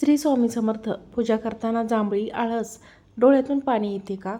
श्री स्वामी समर्थ पूजा करताना जांभळी आळस डोळ्यातून पाणी येते का?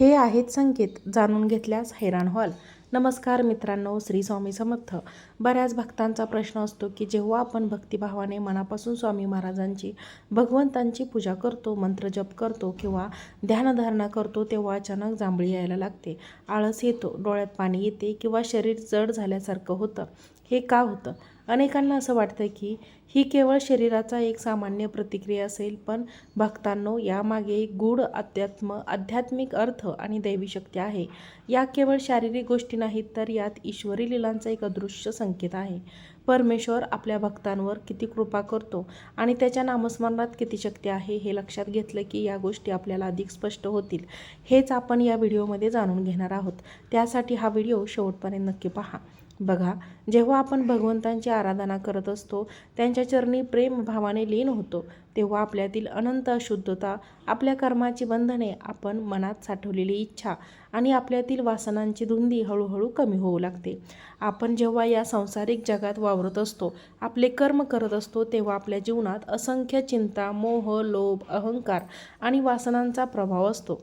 हे आहेत संकेत जाणून घेतल्यास हैराण व्हाल. नमस्कार मित्रांनो श्री स्वामी समर्थ. बऱ्याच भक्तांचा प्रश्न असतो की जेव्हा आपण भक्तिभावाने मनापासून स्वामी महाराजांची भगवंतांची पूजा करतो मंत्र जप करतो किंवा ध्यानधारणा करतो तेव्हा अचानक जांभळी यायला लागते. आळस येतो डोळ्यात पाणी येते किंवा शरीर जड झाल्यासारखं होतं. हे का होतं? अनेकांना असं वाटतं की ही केवळ शरीराचा एक सामान्य प्रतिक्रिया असेल पण भक्तांनो यामागे एक गूढ अध्यात्म आध्यात्मिक अर्थ आणि दैवी शक्ती आहे. या केवळ शारीरिक गोष्टी नाहीत तर यात ईश्वरी लिलांचा एक अदृश्य संकेत आहे. परमेश्वर आपल्या भक्तांवर किती कृपा करतो आणि त्याच्या नामस्मरणात किती शक्ती आहे हे लक्षात घेतलं की या गोष्टी आपल्याला अधिक स्पष्ट होतील. हेच आपण या व्हिडिओमध्ये जाणून घेणार आहोत. त्यासाठी हा व्हिडिओ शेवटपर्यंत नक्की पहा. बघा जेव्हा आपण भगवंतांची आराधना करत असतो त्यांच्या चरणी प्रेम भावाने लीन होतो तेव्हा आपल्यातील अनंत अशुद्धता आपल्या कर्माची बंधने आपण मनात साठवलेली इच्छा आणि आपल्यातील वासनांची धुंदी हळूहळू कमी होऊ लागते. आपण जेव्हा या सांसारिक जगात वावरत असतो आपले कर्म करत असतो तेव्हा आपल्या जीवनात असंख्य चिंता मोह लोभ अहंकार आणि वासनांचा प्रभाव असतो.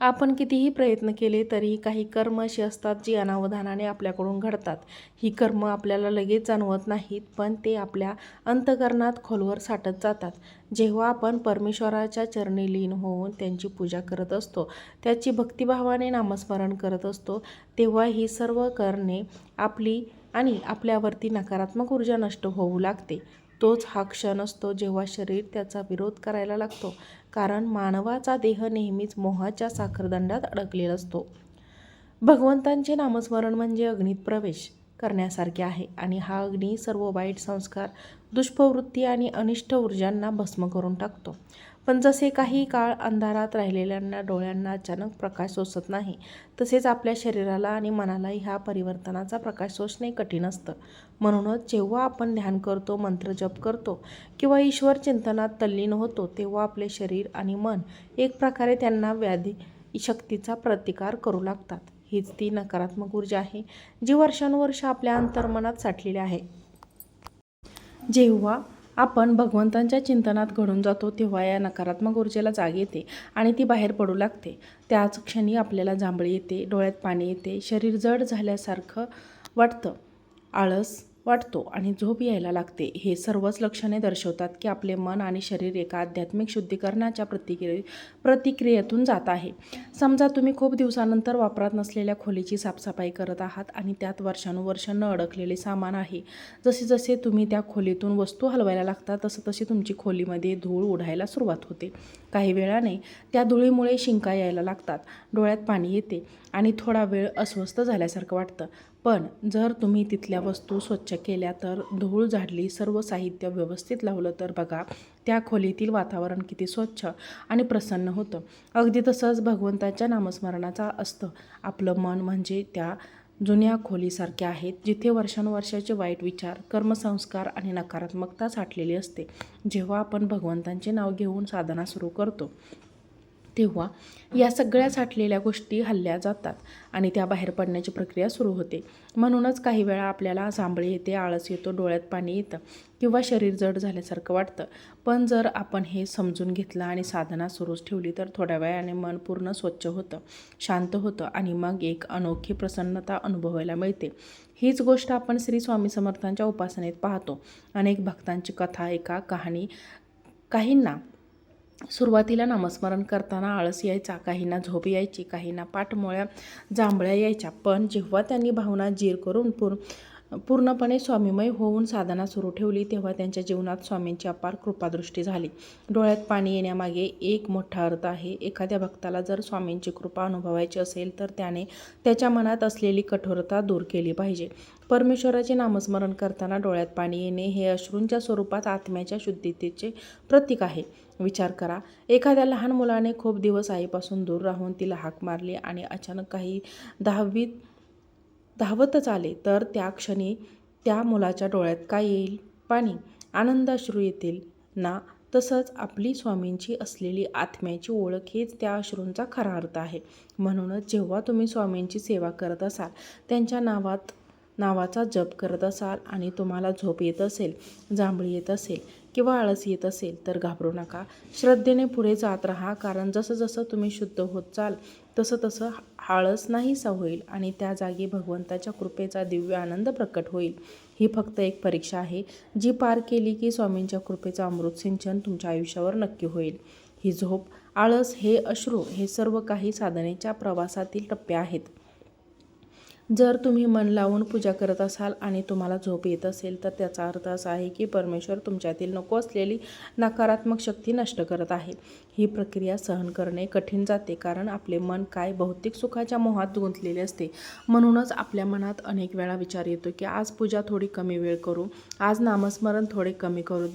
आपण कितीही प्रयत्न केले तरी काही कर्म अशी असतात जी अनावधानाने आपल्याकडून घडतात. ही कर्म आपल्याला लगेच जाणवत नाहीत पण ते आपल्या अंतकरणात खोलवर साठत जातात. जेव्हा आपण परमेश्वराच्या चरणी लीन होऊन त्यांची पूजा करत असतो त्याची भक्तिभावाने नामस्मरण करत असतो तेव्हा ही सर्व करणे आपली आणि आपल्यावरती नकारात्मक ऊर्जा नष्ट होऊ लागते. तोच हा क्षण असतो जेव्हा शरीर त्याचा विरोध करायला लागतो. कारण मानवाचा देह नेहमीच मोहाच्या साखरदंडात अडकलेला असतो. भगवंतांचे नामस्मरण म्हणजे अग्नीत प्रवेश करण्यासारखे आहे आणि हा अग्नी सर्व वाईट संस्कार दुष्प्रवृत्ती आणि अनिष्ट ऊर्जांना भस्म करून टाकतो. पण जसे काही काळ अंधारात राहिलेल्यांना डोळ्यांना अचानक प्रकाश सोसत नाही तसेच आपल्या शरीराला आणि मनालाही ह्या परिवर्तनाचा प्रकाश सोसणे कठीण असतं. म्हणूनच जेव्हा आपण ध्यान करतो मंत्र जप करतो किंवा ईश्वर चिंतनात तल्लीन होतो तेव्हा आपले शरीर आणि मन एक प्रकारे त्यांना व्याधी शक्तीचा प्रतिकार करू लागतात. हीच ती नकारात्मक ऊर्जा आहे जी वर्षानुवर्ष आपल्या अंतर्मनात साठलेली आहे. जेव्हा आपण भगवंतांच्या चिंतनात घडून जातो तेव्हा या नकारात्मक ऊर्जेला जाग येते आणि ती बाहेर पडू लागते. त्याच क्षणी आपल्याला जांभळी येते डोळ्यात पाणी येते शरीर जड झाल्यासारखं वाटतं. आळस वाटतो आणि झोप यायला लागते. हे सर्वच लक्षणे दर्शवतात की आपले मन आणि शरीर एका आध्यात्मिक शुद्धीकरणाच्या प्रतिक्रिये प्रतिक्रियेतून जात आहे. समजा तुम्ही खूप दिवसानंतर वापरात नसलेल्या खोलीची साफसफाई करत आहात आणि त्यात वर्षानुवर्ष न अडकलेले सामान आहे. जसे जसे तुम्ही त्या खोलीतून वस्तू हलवायला लागता तसं तशी तुमची खोलीमध्ये धूळ उडायला सुरुवात होते. काही वेळाने त्या धुळीमुळे शिंका यायला लागतात. डोळ्यात पाणी येते आणि थोडा वेळ अस्वस्थ झाल्यासारखं वाटतं. पण जर तुम्ही तिथल्या वस्तू स्वच्छ केल्या तर धूळ झाडली सर्व साहित्य व्यवस्थित लावलं तर बघा त्या खोलीतील वातावरण किती स्वच्छ आणि प्रसन्न होतं. अगदी तसंच भगवंताच्या नामस्मरणाचा असतं. आपलं मन म्हणजे त्या जुन्या खोलीसारखे आहेत जिथे वर्षानुवर्षाचे वाईट विचार कर्मसंस्कार आणि नकारात्मकता साठलेली असते. जेव्हा आपण भगवंतांचे नाव घेऊन साधना सुरू करतो तेव्हा या सगळ्या साठलेल्या गोष्टी हल्ल्या जातात आणि त्या बाहेर पडण्याची प्रक्रिया सुरू होते. म्हणूनच काही वेळा आपल्याला जांभळी येते आळस येतो डोळ्यात पाणी येतं किंवा शरीर जड झाल्यासारखं वाटतं. पण जर आपण हे समजून घेतलं आणि साधना सुरूच ठेवली तर थोड्या वेळाने मन पूर्ण स्वच्छ होतं शांत होतं आणि मग एक अनोखी प्रसन्नता अनुभवायला मिळते. हीच गोष्ट आपण श्री स्वामी समर्थांच्या उपासनेत पाहतो. अनेक भक्तांची कथा एका कहाणी काहींना सुरुवातीला नामस्मरण करताना आळस यायचा काहींना झोप यायची काहींना पाठमोळ्या जांभळ्या यायच्या. पण जेव्हा त्यांनी भावना जीर करून पूर्ण पूर्णपणे स्वामीमय होऊन साधना सुरू ठेवली तेव्हा त्यांच्या जीवनात स्वामींची अपार कृपादृष्टी झाली. डोळ्यात पाणी येण्यामागे एक मोठा अर्थ आहे. एखाद्या भक्ताला जर स्वामींची कृपा अनुभवायची असेल तर त्याने त्याच्या मनात असलेली कठोरता दूर केली पाहिजे. परमेश्वराचे नामस्मरण करताना डोळ्यात पाणी येणे हे अश्रूंच्या स्वरूपात आत्म्याच्या शुद्धतेचे प्रतीक आहे. विचार करा एखाद्या लहान मुलाने खूप दिवस आईपासून दूर राहून तिला हाक मारली आणि अचानक काही दहावीत धावतच आले तर त्या क्षणी त्या मुलाच्या डोळ्यात काय येईल? पाणी आनंदाश्रू येतील. ना तसंच आपली स्वामींची असलेली आत्म्याची ओळख हीच त्या अश्रूंचा खरा अर्थ आहे. म्हणूनच जेव्हा तुम्ही स्वामींची सेवा करत असाल त्यांच्या नावात नावाचा जप करत असाल आणि तुम्हाला झोप येत असेल जांभळी येत असेल किंवा आळस येत असेल तर घाबरू नका. श्रद्धेने पुढे जात राहा कारण जसं जसं तुम्ही शुद्ध होत चाल तसं तसं आळस नाहीसा होईल आणि त्या जागी भगवंताच्या कृपेचा दिव्य आनंद प्रकट होईल. ही फक्त एक परीक्षा आहे जी पार केली की स्वामींच्या कृपेचा अमृत सिंचन तुमच्या आयुष्यावर नक्की होईल. ही झोप आळस हे अश्रू हे सर्व काही साधनेच्या प्रवासातील टप्पे आहेत. जर तुम्ही मन लावून पूजा करत असाल आणि तुम्हाला झोप येत असेल तर त्याचा अर्थ असा आहे की परमेश्वर तुमच्यातील नको असलेली नकारात्मक शक्ती नष्ट करत आहे. ही प्रक्रिया सहन करणे कठीण जाते कारण आपले मन काय भौतिक सुखाच्या मोहात गुंतलेले असते. म्हणूनच आपल्या मनात अनेक वेळा विचार येतो की आज पूजा थोडी कमी वेळ करू आज नामस्मरण थोडे कमी करू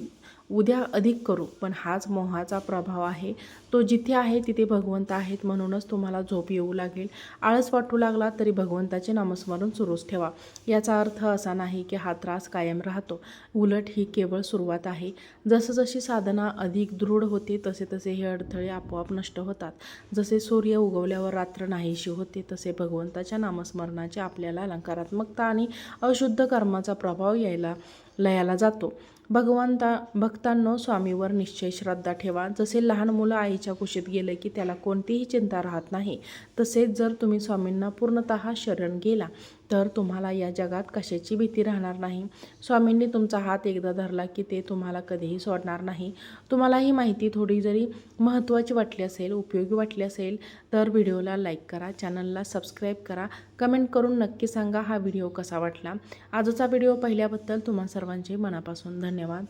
उद्या अधिक करू. पण हाच मोहाचा प्रभाव आहे. तो जिथे आहे तिथे भगवंत आहेत म्हणूनच तुम्हाला झोप येऊ लागेल. आळस वाटू लागला तरी भगवंताचे नामस्मरण सुरूच ठेवा. याचा अर्थ असा नाही की हा त्रास कायम राहतो. उलट ही केवळ सुरुवात आहे. जसं जशी साधना अधिक दृढ होते तसे तसे हे अडथळे आपोआप नष्ट होतात. जसे सूर्य उगवल्यावर रात्र नाहीशी होते तसे भगवंताच्या नामस्मरणाचे आपल्याला अलंकारात्मकता आणि अशुद्ध कर्माचा प्रभाव यायला लयाला जातो. भगवंता भक्तांनो स्वामीवर निश्चय श्रद्धा ठेवा. जसे लहान मुलं आईच्या कुशीत गेलं की त्याला कोणतीही चिंता राहत नाही तसेच जर तुम्ही स्वामींना पूर्णतः शरण गेला तर तुम्हाला या जगात कशाची भीती राहणार नाही. स्वामींनी तुमचा हात एकदा धरला की ते तुम्हाला कधीही सोडणार नाही. तुम्हाला ही माहिती थोडी जरी महत्त्वाची वाटली असेल उपयोगी वाटली असेल तर व्हिडिओला लाईक करा चॅनलला सबस्क्राईब करा. कमेंट करून नक्की सांगा हा व्हिडिओ कसा वाटला. आजचा व्हिडिओ पाहिल्याबद्दल तुम्हा सर्वांचे मनापासून धन्यवाद.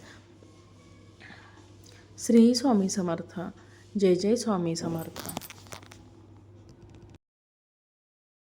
श्री स्वामी समर्थ. जय जय स्वामी समर्थ.